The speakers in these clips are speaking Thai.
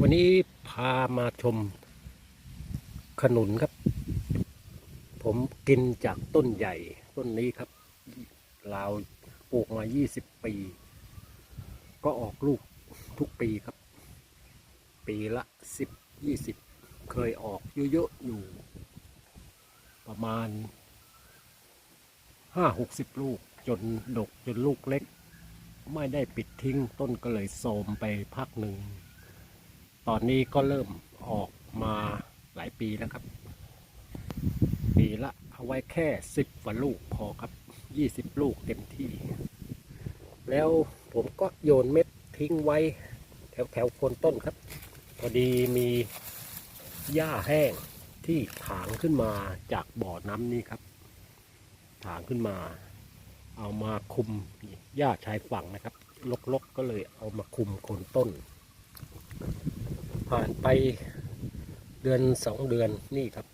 วันนี้พามาชมขนุนครับ ผมกินจากต้นใหญ่ต้นนี้ครับลาวปลูกมา 20 ปี ก็ออกลูกทุกปีครับ ปีละ 10 20 เคยออกเยอะๆอยู่ ประมาณ 5-60 ลูกจนดกจนลูกเล็ก ไม่ได้ปิดทิ้งต้นก็เลยโทมไปพักหนึ่ง ตอนนี้ก็เริ่มออกมาหลายปีแล้วครับ ปีละเอาไว้แค่สิบกว่าลูกพอครับยี่สิบลูกเต็มที่ แล้วผมก็โยนเม็ดทิ้งไว้แถวแถวโคนต้นครับ พอดีมีหญ้าแห้งที่ถางขึ้นมาจากบ่อน้ำนี่ครับ ถางขึ้นมา เอามาคุมหญ้าชายฝั่งนะครับลกๆก็เลยเอามาคุมโคนต้น ผ่านไปเดือนสองเดือนนี่ครับ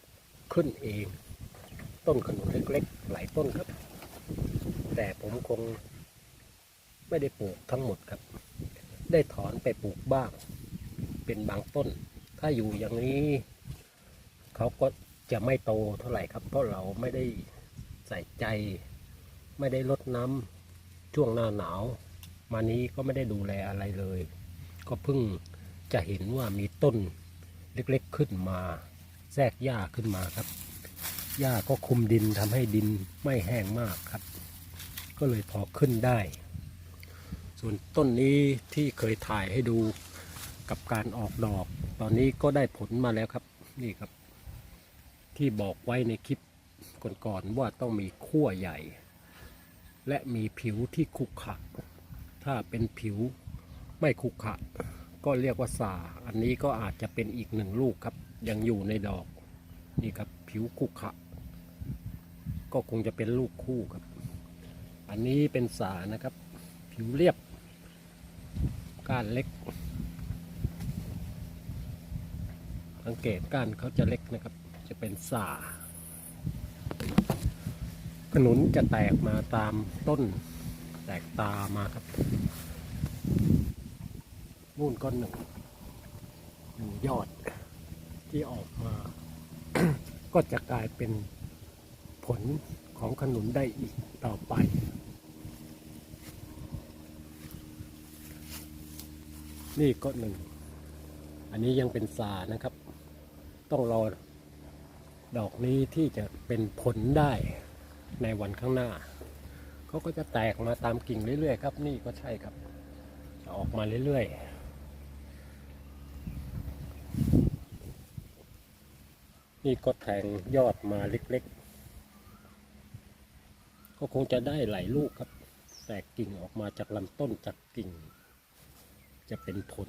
ขึ้นเอง ต้นขนุนเล็กๆ หลายต้นครับ แต่ผมคงไม่ได้ปลูกทั้งหมดครับ ได้ถอนไปปลูกบ้าง เป็นบางต้น ถ้าอยู่อย่างนี้ เขาก็จะไม่โตเท่าไหร่ครับ เพราะเราไม่ได้ใส่ใจ ไม่ได้ลดน้ำช่วงหน้าหนาว มานี้ก็ไม่ได้ดูแลอะไรเลย ก็เพิ่ง จะเห็นว่ามีต้นเล็กๆขึ้นมา แทรกหญ้าขึ้นมาครับ หญ้าก็คุมดินทำให้ดินไม่แห้งมากครับ ก็เลยพอขึ้นได้ ส่วนต้นนี้ที่เคยถ่ายให้ดูกับการออกดอก ตอนนี้ก็ได้ผลมาแล้วครับ นี่ครับ ที่บอกไว้ในคลิปก่อนๆว่าต้องมีขั้วใหญ่ และมีผิวที่ขรุขะถ้าเป็นผิวไม่ขรุขะ ก็เรียกว่าสาอันนี้ก็อาจจะเป็นอีกหนึ่งลูกครับ ยังอยู่ในดอกนี่ครับผิวขรุขะ ก็คงจะเป็นลูกคู่ครับ อันนี้เป็นสานะครับ ผิวเรียบ ก้านเล็ก สังเกตก้านเขาจะเล็กนะครับ จะเป็นสาขนุนจะแตกมาตามต้นแตกตามาครับ นู่นก็หนึ่งหนึ่งยอดที่ออกมา ก็จะกลายเป็นผลของขนุนได้อีกต่อไป นี่ก็หนึ่ง อันนี้ยังเป็นสานะครับ ต้องรอดอกนี้ที่จะเป็นผลได้ในวันข้างหน้า เขาก็จะแตกมาตามกิ่งเรื่อยๆครับ นี่ก็ใช่ครับ จะออกมาเรื่อยๆ นี่ก็แทงยอดมาเล็กๆ ก็คงจะได้หลายลูกครับ แตกกิ่งออกมาจากลำต้นจากกิ่ง จะเป็นผล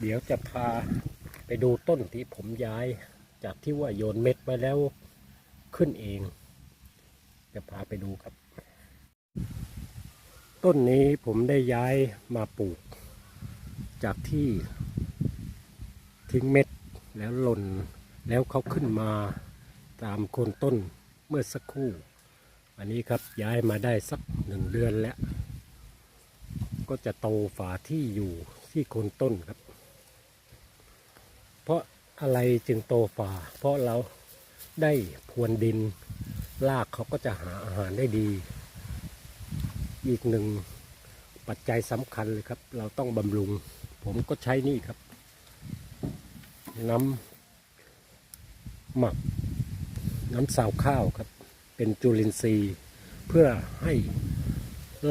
เดี๋ยวจะพาไปดูต้นที่ผมย้ายจากที่ว่าโยนเม็ดไว้แล้วขึ้นเอง จะพาไปดูครับ ต้นนี้ผมได้ย้ายมาปลูก จากที่ทิ้งเม็ด แล้วหล่นแล้วเขาขึ้นมาตามโคนต้นเมื่อสักครู่ อันนี้ครับย้ายมาได้สักหนึ่งเดือนแล้ว ก็จะโตฝาที่อยู่ที่โคนต้นครับ เพราะอะไรจึงโตฝา เพราะเราได้พรวนดินรากเขาก็จะหาอาหารได้ดี อีกหนึ่งปัจจัยสำคัญเลยครับ เราต้องบำรุง ผมก็ใช้นี่ครับ น้ำหมัก น้ำสาวข้าวครับ เป็นจุลินทรีย์ เพื่อให้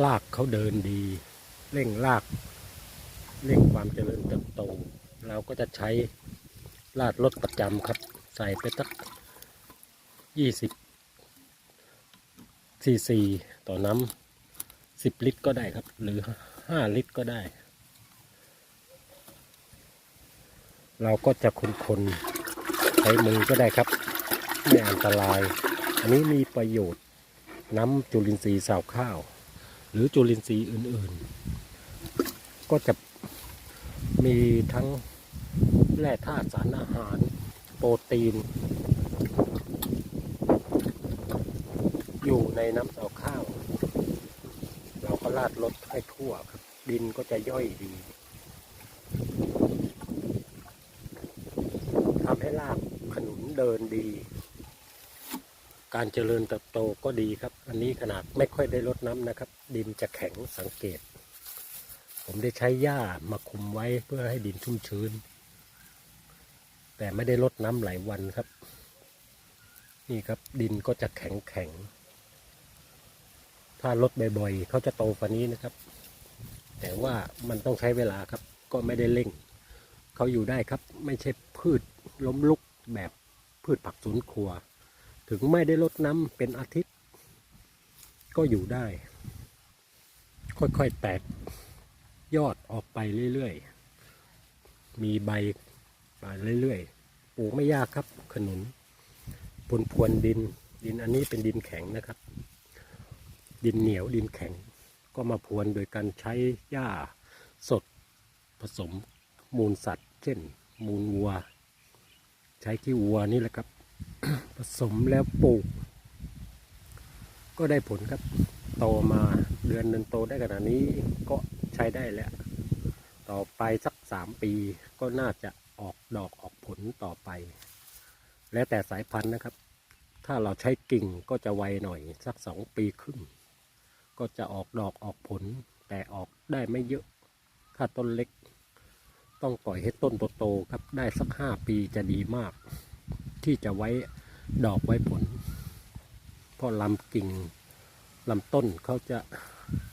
รากเขาเดินดี เร่งรากเร่งความเจริญเติบโต เราก็จะใช้ลาดรถประจำครับ ใส่ไปสักยี่สิบซีซีต่อน้ำสิบลิตรก็ได้ครับ หรือห้าลิตรก็ได้ เราก็จะคนๆใช้มือก็ได้ครับ ไม่อันตราย อันนี้มีประโยชน์น้ำจุลินทรีย์สาวข้าว หรือจุลินทรีย์อื่นๆ ก็จะมีทั้งแร่ธาตุสารอาหาร โปรตีน อยู่ในน้ำเสาข้าว เราก็ราดรดให้ทั่วครับ ดินก็จะย่อยดี เดินดี การเจริญเติบโตก็ดีครับ อันนี้ขนาดไม่ค่อยได้รดน้ำนะครับ ดินจะแข็งสังเกต ผมได้ใช้หญ้ามาคุมไว้เพื่อให้ดินชุ่มชื้น แต่ไม่ได้รดน้ำหลายวันครับ นี่ครับดินก็จะแข็งแข็ง ถ้ารดบ่อยๆเขาจะโตกว่านี้นะครับ แต่ว่ามันต้องใช้เวลาครับ ก็ไม่ได้เร่งเขาอยู่ได้ครับ ไม่ใช่พืชล้มลุกแบบ พืชผักสวนครัว ถึงไม่ได้รดน้ำเป็นอาทิตย์ ก็อยู่ได้ ค่อยๆแตกยอดออกไปเรื่อยๆ มีใบมาเรื่อยๆ ปลูกไม่ยากครับ ขนุนพนพรวนดิน ดินอันนี้เป็นดินแข็งนะครับ ดินเหนียวดินแข็ง ก็มาพรวนโดยการใช้หญ้าสดผสมมูลสัตว์ เช่น มูลวัว ใช้ขี้วัวนี่แหละครับ ผสมแล้วปลูก ก็ได้ผลครับโตมาเดือนหนึ่งโตได้ขนาดนี้ก็ใช้ได้แล้ว ต่อไปสักสามปีก็น่าจะออกดอกออกผลต่อไป แล้วแต่สายพันธุ์นะครับ ถ้าเราใช้กิ่งก็จะไวหน่อยสักสองปีครึ่งก็จะออกดอกออกผลแต่ออกได้ไม่เยอะ ถ้าต้นเล็ก ต้องปล่อยให้ต้นโตๆครับ ได้สักห้าปีจะดีมาก ที่จะไว้ดอกไว้ผล เพราะลำกิ่งลำต้นเขาจะ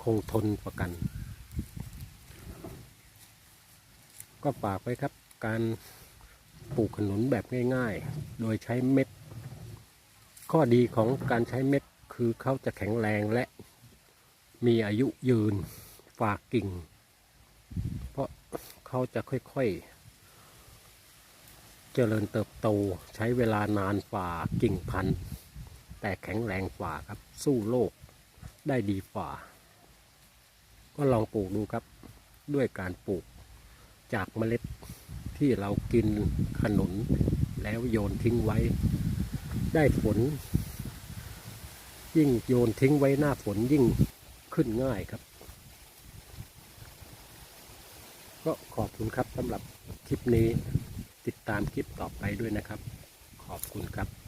คงทนประกัน ก็ฝากไว้ครับ การปลูกขนุนแบบง่ายๆ โดยใช้เม็ด ข้อดีของการใช้เม็ดคือเขาจะแข็งแรงและมีอายุยืนฝากกิ่ง เขาจะค่อยๆ เจริญเติบโตใช้เวลานานฝ่ากิ่งพันธุ์ แต่แข็งแรงฝ่าครับ สู้โลกได้ดีฝ่า ก็ลองปลูกดูครับด้วยการปลูกจากเมล็ดที่เรากินขนุนแล้วโยนทิ้งไว้ ได้ผล ยิ่งโยนทิ้งไว้หน้าฝนยิ่งขึ้นง่ายครับ ก็ขอบคุณครับสำหรับคลิปนี้ติดตามคลิปต่อไปด้วยนะครับ ขอบคุณครับ